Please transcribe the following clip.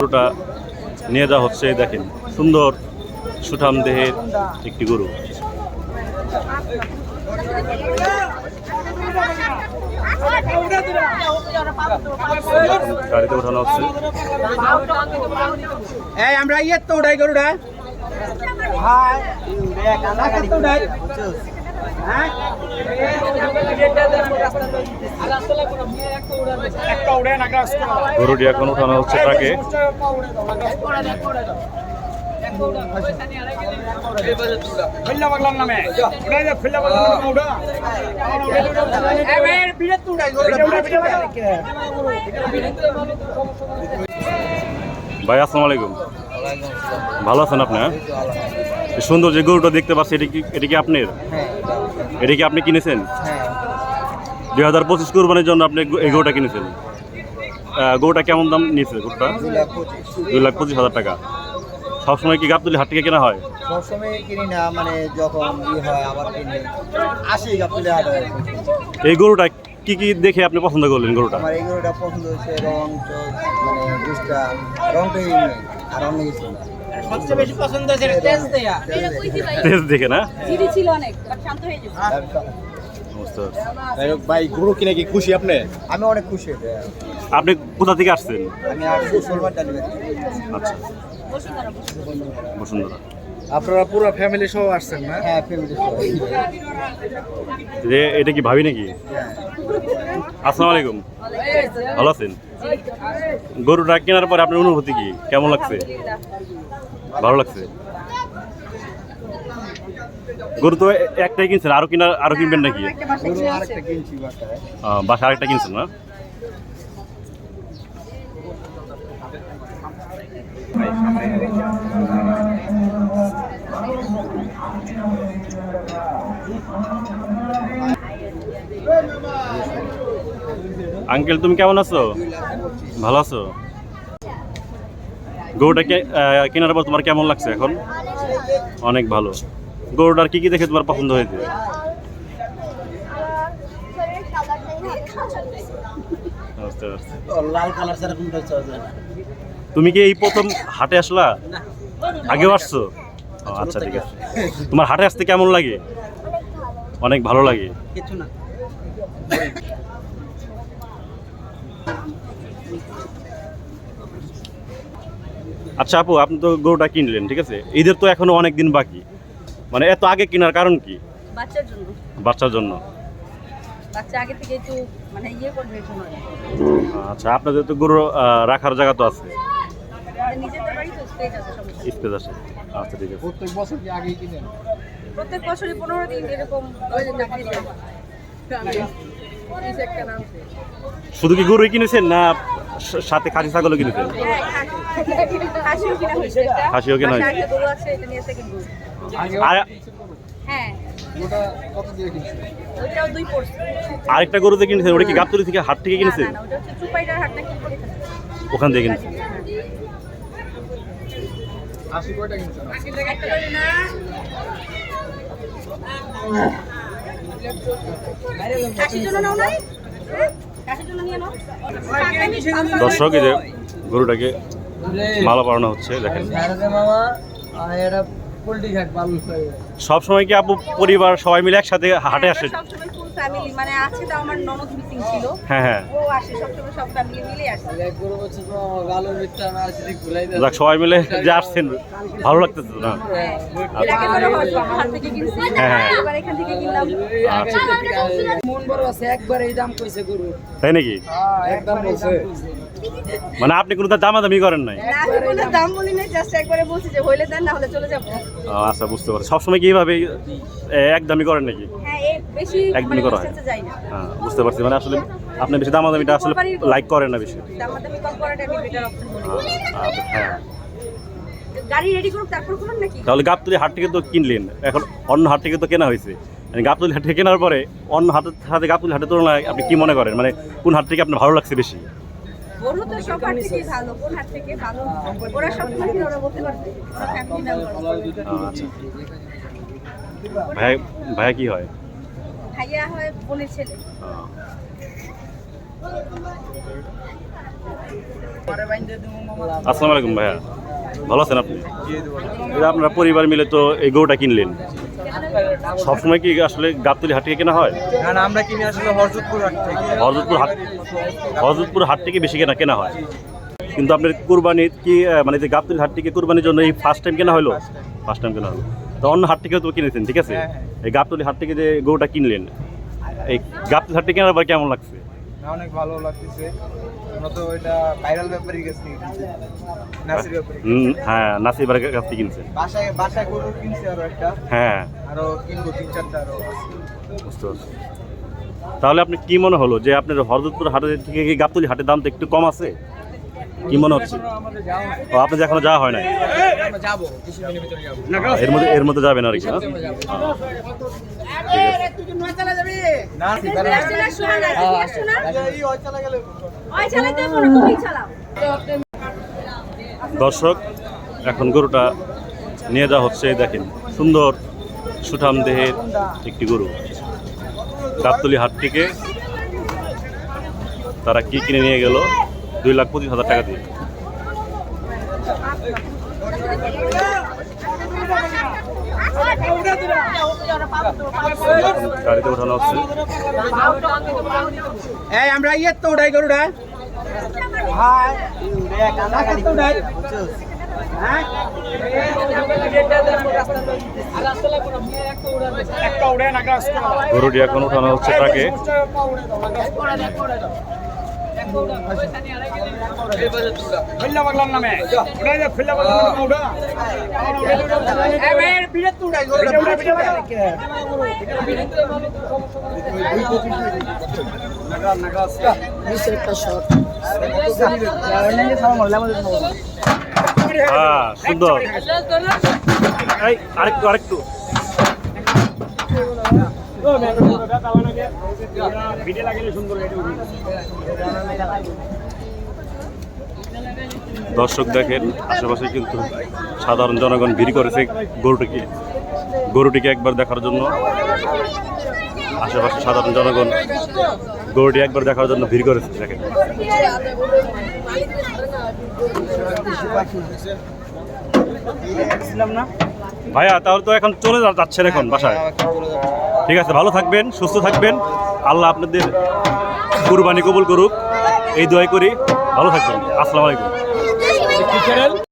গরুটা নিয়ে যাওয়া হচ্ছে দেখেন সুন্দর সুঠাম দেহের একটি গরু। গাড়িতে ওঠানো হচ্ছে। এই আমরা ইয়ে তো উড়াই গরুটা। হ্যাঁ গরুটি এখন ওঠানো হচ্ছে ট্রাকে খুল্লা বাগলাম নামে। উড়াই দে খুল্লা বাগলাম নামে উড়া এই মেয়ের বিরাট তো উড়াই গরুটা ভাই আসসালামু আলাইকুম। ভালো আছেন আপনি হ্যাঁ? সুন্দর যে গরুটা দেখতে পাচ্ছি এটি কি এটা কি আপনার? এটা কি আপনি কিনেছেন? দুই হাজার পঁচিশ কোরবানির জন্য আপনি এই গরুটা কিনেছেন? গরুটা কেমন দাম নিয়েছে গরুটা দুই লাখ পঁচিশ। হাজার টাকা। সবসময় কি গাবতলি হাট থেকে কেনা হয়? সবসময় কিনি না মানে যখন ই হয় আবার কিনি। আসি গাপুলে হাট এই গরুটা কি কি দেখে আপনি পছন্দ করলেন গরুটা? আমার এই গরুটা পছন্দ হয়েছে রং মানে দুষ্টা রংটাই আর অন্য কিছু না। সবচেয়ে বেশি পছন্দ হয়েছে তেজ দেয়া। তেজ দেখে না? জিরি ছিল অনেক শান্ত হয়ে গেছে। ভাই গরু কিনে কি খুশি আপনি? আমি অনেক খুশি। আপনি কোথা থেকে আসছেন? আমি আচ্ছা। বসুন্ধরা। আপনারা পুরো ফ্যামিলি সহ আসছেন না? হ্যাঁ ফ্যামিলি যে এটা কি ভাবি নাকি? আসসালামু আলাইকুম। ভালো আছেন? গরুটা কেনার পরে আপনার অনুভূতি কি? কেমন লাগছে? ভালো লাগছে? গরু তো একটাই কিনছেন আরও কিনা আরও কিনবেন নাকি? বাসা আরেকটা কিনছেন না? আঙ্কেল তুমি কেমন আছো? ভালো আছো? গরুটা কে- কেনার পর তোমার কেমন লাগছে এখন? অনেক ভালো। গরুটার কি কি দেখে তোমার পছন্দ হয়েছে? লাল কালার ছাড়া কোনটা চলে না তুমি কি এই প্রথম হাটে আসলা? আগেও আসছো? ও, আচ্ছা ঠিক আছে। তোমার হাটে আসতে কেমন লাগে? অনেক ভালো লাগে। কিছু না। আচ্ছা আপু আপনি তো গরুটা কিনলেন ঠিক আছে? ঈদের তো এখনও অনেক দিন বাকি। মানে এত আগে কেনার কারণ কি? বাচ্চার জন্য। বাচ্চার জন্য। বাচ্চা আগে থেকে একটু মানে ইয়ে করবে আচ্ছা আপনাদের তো গরু রাখার জায়গা তো আছে। স্পেস আছে আচ্ছা ঠিক আছে। প্রত্যেক বছর কি আগেই কিনেন প্রত্যেক বছরই পনেরো দিন এরকম শুধু কি গরুই কিনেছেন না সাথে খাসি ছাগলও কিনেছেন? হ্যাঁ, খাসি- খাসিও কিনা হয়েছে কেনা বাসায় গরু আছে, এটা নিয়ে second গরু। আর হ্যাঁ, ওটা কত দিয়ে কিনছেন। আরেকটা ওটা কি গাবতলি থেকে হাট থেকে কিনেছেন? ওখান থেকে কিনেছেন। আশি কয়টা কিনছেন। দর্শক এই যে গরুটাকে মালা পরানো হচ্ছে দেখেন। সব সময় কি আপু পরিবার সবাই মিলে একসাথে হাটে হ্যাঁ, আসে family, মানে আছে তো আমার ননদ মিসিং ছিল। হ্যাঁ হ্যাঁ। ও আসে সবসময় সব ফ্যামিলি মিলে আসে। যাক সবাই মিলে যে আসছেন ভালো লাগতেছে তো না? হ্যাঁ। এর আগে হয় হাট থেকে কিনছি হ্যাঁ, হ্যাঁ। এবার এখান থেকে কিনলাম। বড় আছে একবার এই দাম কইছে গরু। তাই নাকি? একদম বলছে মানে আপনি কোনো তার দামাদামি করেন নাই? কোনো দাম বলি নাই জাস্ট একবারে বলছি যে হইলে দেন না হলে চলে যাব। আচ্ছা বুঝতে পারছি। সবসময় কি এইভাবে এ, একদমই করেন নাকি? হ্যাঁ একদমই মানে করা হয়। হ্যাঁ বুঝতে পারছি। মানে আসলে আপনি বেশি দামাদামিটা আসলে লাইক করেন না বেশি। মনে হ্যাঁ গাড়ি রেডি করুক তারপর করুন নাকি? তাহলে গাবতলি হাট থেকে তো কিনলেন। এখন অন্য হাট থেকে তো কেনা হয়েছে। মানে গাবতলি হাট থেকে কেনার পরে অন্য হাটের সাথে গাবতলি হাটের তুলনায় আপনি কি মনে করেন? মানে কোন হাট থেকে আপনার ভালো লাগছে বেশি? গরু তো সব হাট থেকে ভালো কোন হাট থেকে ভালো? ওরা সব সময় ওরা বলতে পারবে? ওরা ফ্যামিলি মেম্বার আহ, আচ্ছা। ভাই ভাইয়া কি হয়? ভাইয়া হয় বোনের ছেলে। আসসালামু আলাইকুম ভাইয়া। ভালো আছেন আপনি? যে আপনারা পরিবার মিলে তো এই গরুটা কিনলেন। সবসময় কি আসলে গাবতলি হাট থেকে কেনা হয়? না না আমরা কিনে আসলে হরজতপুর হাট থেকে। হরজতপুর হাট হরজতপুর হাট থেকে বেশি কেনা কেনা হয়। কিন্তু আপনার কুরবানি কি মানে যে গাবতলি হাট থেকে কুরবানির জন্য এই ফার্স্ট টাইম কেনা হলো? ফার্স্ট টাইম কেনা হলো। তো অন্য হাট থেকেও তো কিনেছেন ঠিক আছে? এই গাবতলি হাট থেকে যে গরুটা কিনলেন এই গাবতলি হাট থেকে কেনার পর কেমন লাগছে? অনেক ভালো লাগতেছে। তো এটা ভাইরাল ব্যাপারই কাছ থেকে নাসির ব্যাপারী হুম, হ্যাঁ নাসিবার কাছ থেকে কিনছেন। বাসায় বাসায় গরু কিনছি আরও একটা। হ্যাঁ। আরও কিনবো তিন চারটা আরও বুঝতে পারছি। তাহলে আপনি কি মনে হলো যে আপনার হরদতপুর হাটের থেকে কি গাবতলি হাটের দামটা একটু কম আছে? কি মনে হচ্ছে? ও আপনাদের এখনও যাওয়া হয় নাই? এর মধ্যে এর মধ্যে যাবেন আর কি চালাও। দর্শক, এখন গরুটা নিয়ে যাওয়া হচ্ছে দেখেন, সুন্দর, সুঠাম দেহের একটি গরু। গাবতলি হাট থেকে তারা কি কিনে নিয়ে গেল? দুই লাখ পঁচিশ হাজার টাকা দিয়ে গাড়িতে ওঠানো হচ্ছে এই আমরা ইয়ে তো উঠাই গরুটা এখন ওঠানো হচ্ছে ট্রাকে হ্যাঁ আরেকটু আরেকটু ভিডিও লাগিয়ে সুন্দর এটা উড়ে দর্শক দেখেন, আশেপাশে কিন্তু সাধারণ জনগণ ভিড় করেছে গরুটিকে। গরুটিকে একবার দেখার জন্য আশেপাশে সাধারণ জনগণ গরুটি একবার দেখার জন্য ভিড় করেছে, দেখেন। ভাইয়া, তাহলে তো এখন চলে যাচ্ছেন এখন বাসায়। ঠিক আছে, ভালো থাকবেন, সুস্থ থাকবেন। আল্লাহ আপনাদের কুরবানি কবুল করুক। এই দোয়াই করি। ভালো থাকবেন। আসসালামু আলাইকুম।